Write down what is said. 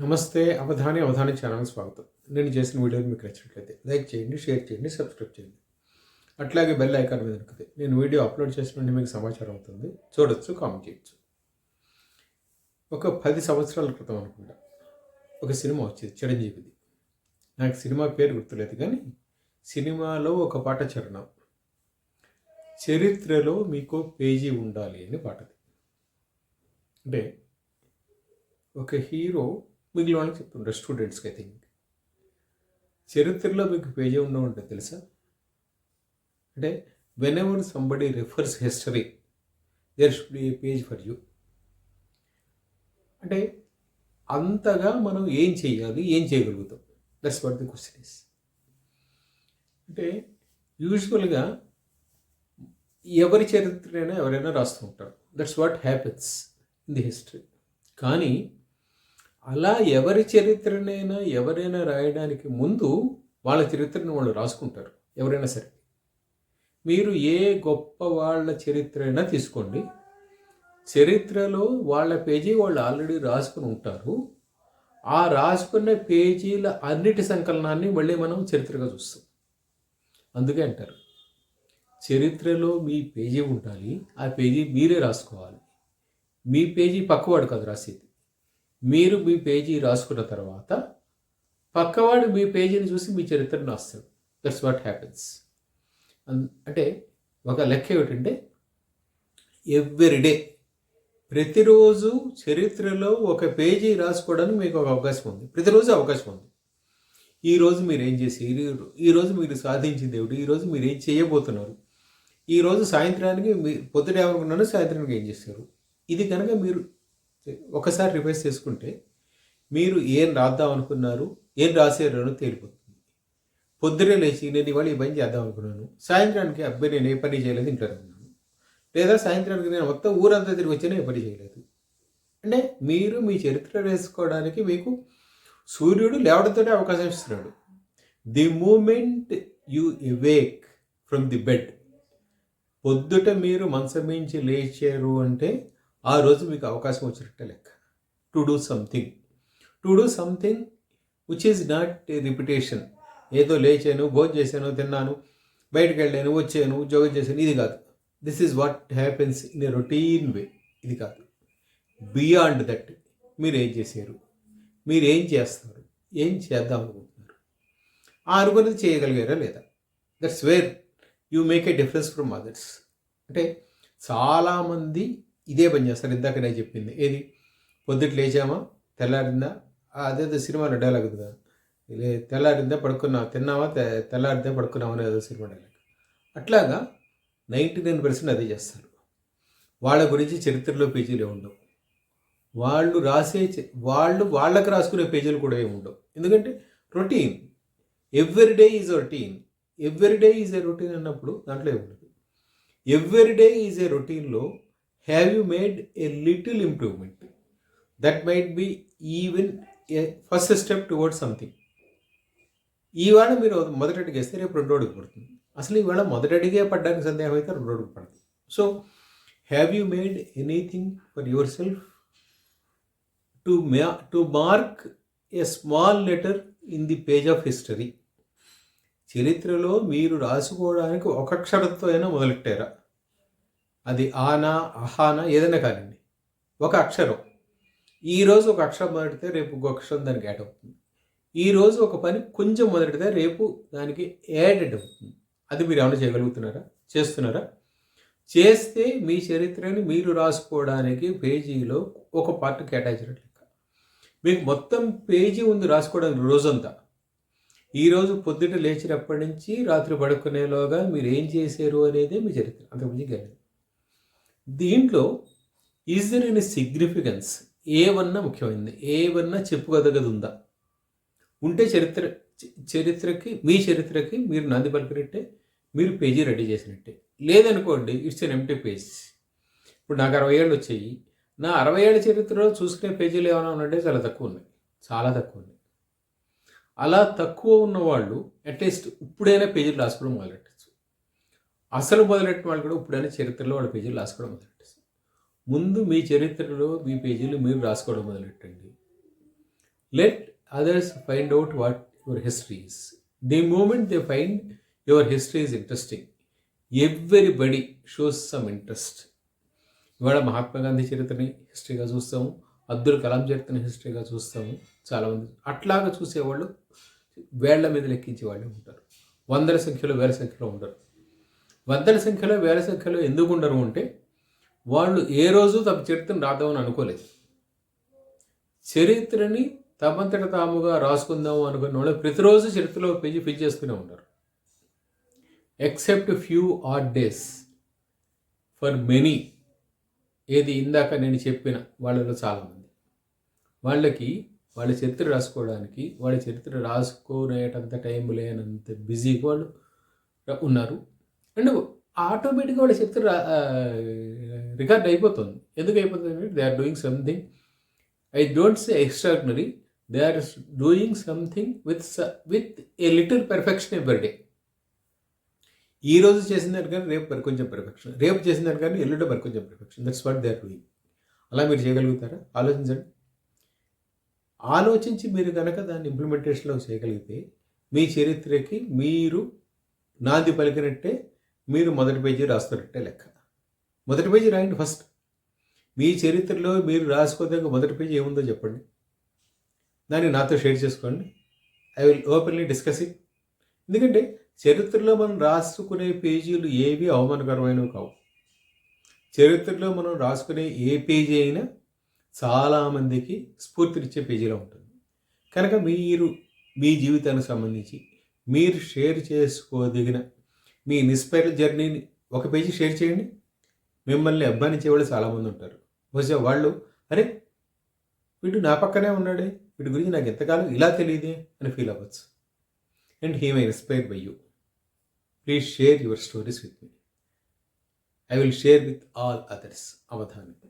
నమస్తే అవధాని అవధాని ఛానల్ స్వాగతం. నేను చేసిన వీడియోలు మీకు నచ్చినట్లయితే లైక్ చేయండి షేర్ చేయండి సబ్స్క్రైబ్ చేయండి. అట్లాగే బెల్ ఐకాన్ మీద నొక్కితే నేను వీడియో అప్లోడ్ చేసిన మీకు సమాచారం అవుతుంది. చూడొచ్చు కామెంట్ చేయొచ్చు. ఒక పది సంవత్సరాల క్రితం అనుకుంటా ఒక సినిమా వచ్చేది చిరంజీవిది. నాకు సినిమా పేరు గుర్తులేదు కానీ సినిమాలో ఒక పాట చరణం. చరిత్రలో మీకు పేజీ ఉండాలి అని పాటది. అంటే ఒక హీరో మిగిలిన వాళ్ళకి చెప్తుంటారు స్టూడెంట్స్కి ఐ థింక్ చరిత్రలో మీకు పేజీ ఉండవు ఉంటుంది తెలుసా? అంటే whenever somebody refers history there should be a page for you అంటే అంతగా మనం ఏం చేయాలి ఏం చేయగలుగుతాం? That's what the question is అంటే యూజువల్గా ఎవరి చరిత్రైనా ఎవరైనా రాస్తూ ఉంటారు. That's what happens in the history కానీ అలా ఎవరి చరిత్రనైనా ఎవరైనా రాయడానికి ముందు వాళ్ళ చరిత్రను వాళ్ళు రాసుకుంటారు ఎవరైనా సరే. మీరు ఏ గొప్ప వాళ్ళ చరిత్ర అయినా తీసుకోండి. చరిత్రలో వాళ్ళ పేజీ వాళ్ళు ఆల్రెడీ రాసుకుని ఉంటారు. ఆ రాసుకున్న పేజీల అన్నిటి సంకలనాన్ని మళ్ళీ మనం చరిత్రగా చూస్తాం. అందుకే అంటారు చరిత్రలో మీ పేజీ ఉండాలి ఆ పేజీ మీరే రాసుకోవాలి. మీ పేజీ పక్కవాడు కాదు రాసేది. మీరు మీ పేజీ రాసుకున్న తర్వాత పక్కవాడు మీ పేజీని చూసి మీ చరిత్రను రాస్తాడు. దట్స్ వాట్ హ్యాపెన్స్ అంటే ఒక లెక్క ఏమిటంటే ఎవ్రీడే ప్రతిరోజు చరిత్రలో ఒక పేజీ రాసుకోవడానికి మీకు ఒక అవకాశం ఉంది. ప్రతిరోజు అవకాశం ఉంది. ఈరోజు మీరు ఏం చేసి ఈరోజు మీరు సాధించింది ఏమిటి ఈరోజు మీరు ఏం చేయబోతున్నారు? ఈరోజు సాయంత్రానికి మీ పొద్దుట ఏమనుకున్నాను సాయంత్రానికి ఏం చేస్తారు? ఇది కనుక మీరు ఒకసారి రివైజ్ చేసుకుంటే మీరు ఏం రాద్దాం అనుకున్నారు ఏం రాసారో తేలిపోతుంది. పొద్దునే లేచి నేను ఇవాళ ఈ పని చేద్దాం అనుకున్నాను. సాయంత్రానికి అబ్బాయి నేను ఏ పని చేయలేదు ఇంట్లో ఉన్నాను. లేదా సాయంత్రానికి నేను మొత్తం ఊరంతా తిరిగి వచ్చినా ఏ పని చేయలేదు. అంటే మీరు మీ చరిత్ర వేసుకోవడానికి మీకు సూర్యుడు లేవడంతోనే అవకాశం ఇస్తున్నాడు. The moment you awake from the bed. పొద్దుట మీరు మంచం లేచారు అంటే ఆ రోజు మీకు అవకాశం వచ్చినట్టే లెక్క. To do something to do something which is not repetition ఏదో లేచాను భోజనం చేశాను తిన్నాను బయటకు వెళ్ళాను వచ్చాను ఉద్యోగం చేశాను ఇది కాదు. This is what happens in a routine way ఇది కాదు. బియాండ్ దట్ మీరు ఏం చేశారు? మీరు ఏం చేస్తారు ఏం చేద్దాం అనుకుంటున్నారు? ఆ అనుకున్నది చేయగలిగారా లేదా? That's where you make a difference from others అంటే చాలామంది ఇదే పని చేస్తారు. ఇందాక నేను చెప్పింది. ఏది? పొద్దుట లేచామా? తెల్లారిందా? అదేదో సినిమాలో డైలాగ్ ఉంది కదా. లే తెల్లారిందా? పడుకున్నావా తిన్నావా? తెల్లారిందా పడుకున్నావా? అనేది సినిమా డైలాగ్ అట్లాగా నైంటీ నైన్ పర్సెంట్ అదే చేస్తారు వాళ్ళ గురించి చరిత్రలో పేజీలు ఉండవు. వాళ్ళు రాసే వాళ్ళు వాళ్ళకి రాసుకునే పేజీలు కూడా ఏమి ఉండవు. ఎందుకంటే routine every day is routine every day is a routine అన్నప్పుడు దాంట్లో ఏముండదు ఎవ్రీ డే ఈజ్ ఏ రొటీన్లో have you made a little improvement that might be even a first step toward something ఈవేళ మీరు మొదటి అడిగేస్తే రేపు రెండు అడుగు పడుతుంది. అసలు ఈవేళ మొదటి అడిగే పడ్డానికి సందేహం అయితే రెండు అడుగు పడుతుంది. So have you made anything for yourself to మ్యా to mark a small letter in the page of history చరిత్రలో మీరు రాసుకోవడానికి ఒక అక్షరంతో అయినా మొదలెట్టారా? అది ఆనా అహానా ఏదైనా కానివ్వండి. ఒక అక్షరం. ఈరోజు ఒక అక్షరం మొదలెడితే రేపు ఇంకో అక్షరం దానికి యాడ్ అవుతుంది. ఈరోజు ఒక పని కొంచెం మొదలెడితే రేపు దానికి యాడెడ్ అవుతుంది. అది మీరు ఏమైనా చేయగలుగుతున్నారా? చేస్తున్నారా? చేస్తే మీ చరిత్రని మీరు రాసుకోవడానికి పేజీలో ఒక పార్ట్ కేటాయించినట్లు లెక్క. మీకు మొత్తం పేజీ ఉంది రాసుకోవడానికి రోజంతా. ఈరోజు పొద్దుట లేచినప్పటి నుంచి రాత్రి పడుకునేలోగా మీరు ఏం చేశారు అనేది మీ చరిత్ర. అంతకుముందు గెలదు దీంట్లో ఈజ్ దర్ ఎనీ సిగ్నిఫికెన్స్ ఏవన్నా ముఖ్యమైనది ఏవన్నా చెప్పుకోదగది ఉందా ఉంటే చరిత్ర చరిత్రకి మీ చరిత్రకి మీరు నాంది పలికినట్టే మీరు పేజీ రెడీ చేసినట్టే. లేదనుకోండి ఇట్స్ ఎన్ ఎంటీ పేజ్ ఇప్పుడు నాకు అరవై ఏళ్ళు వచ్చాయి. నా అరవై ఏళ్ళ చరిత్రలో చూసుకునే పేజీలు ఏమైనా ఉన్నట్టే చాలా తక్కువ ఉన్నాయి. చాలా తక్కువ ఉన్నాయి. అలా తక్కువ ఉన్న వాళ్ళు అట్లీస్ట్ ఇప్పుడైనా పేజీలు రాసుకోవడం మొదలెట్టారు. అసలు మొదలెట్టిన వాళ్ళు కూడా ఇప్పుడైనా చరిత్రలో వాళ్ళ పేజీలు రాసుకోవడం మొదలెట్టేస్తారు ముందు మీ చరిత్రలో మీ పేజీలు మీరు రాసుకోవడం మొదలెట్టండి. Let others find out what your history is the moment they find your history is interesting everybody shows some interest ఇవాళ మహాత్మా గాంధీ చరిత్రని హిస్టరీగా చూస్తాము అబ్దుల్ కలాం చరిత్రని హిస్టరీగా చూస్తాము చాలామంది అట్లాగా చూసేవాళ్ళు వేళ్ళ మీద లెక్కించే వాళ్ళు ఉంటారు. వందల సంఖ్యలో వేల సంఖ్యలో ఉంటారు. వందల సంఖ్యలో వేల సంఖ్యలో ఎందుకు ఉండరు అంటే వాళ్ళు ఏ రోజు తమ చరిత్రను రాద్దామని అనుకోలేదు. చరిత్రని తమంతట తాముగా రాసుకుందాము అనుకున్న వాళ్ళు ప్రతిరోజు చరిత్రలో పేజీ ఫిల్ చేస్తూనే ఉంటారు. Except few or days for many ఏది ఇందాక నేను చెప్పిన వాళ్ళలో చాలామంది. వాళ్ళకి వాళ్ళ చరిత్ర రాసుకోవడానికి వాళ్ళ చరిత్ర రాసుకునేటంత టైం లేనంత బిజీగా వాళ్ళు ఉన్నారు. అండ్ ఆటోమేటిక్గా వాళ్ళ చరిత్ర రికార్డ్ అయిపోతుంది. ఎందుకు అయిపోతుంది they are doing something. I don't say extraordinary. They are doing something with with a little perfection every day. ఈ రోజు చేసిన దాని కానీ రేపు మరి కొంచెం పెర్ఫెక్షన్. రేపు చేసిన దాని కానీ ఎల్లుండి మరి కొంచెం perfection. That's what they are doing అలా మీరు చేయగలుగుతారా? ఆలోచించండి. ఆలోచించి మీరు కనుక దాన్ని ఇంప్లిమెంటేషన్లో చేయగలిగితే మీ చరిత్రకి మీరు నాంది పలికినట్టే మీరు మొదటి పేజీ రాస్తున్నట్టే లెక్క. మొదటి పేజీ రాయండి ఫస్ట్. మీ చరిత్రలో మీరు రాసుకోదగ్గ మొదటి పేజీ ఏముందో చెప్పండి. దాన్ని నాతో షేర్ చేసుకోండి. I will openly discuss it. ఎందుకంటే చరిత్రలో మనం రాసుకునే పేజీలు ఏవి అవమానకరమైనవి కావు. చరిత్రలో మనం రాసుకునే ఏ పేజీ అయినా చాలామందికి స్ఫూర్తినిచ్చే పేజీలో ఉంటుంది. కనుక మీరు మీ జీవితానికి సంబంధించి మీరు షేర్ చేసుకోదగిన మీ ఇన్స్పైర్ జర్నీని ఒక పేజీ షేర్ చేయండి. మిమ్మల్ని అభిమానించే వాళ్ళు చాలామంది ఉంటారు. బహుశా వాళ్ళు అరే వీడు నా పక్కనే ఉన్నాడే. వీటి గురించి నాకు ఎంతకాలం ఇలా తెలియదే? అని ఫీల్ అవ్వచ్చు. And he my inspire by you. Please share your stories with me. I will share with all others. Avadhani.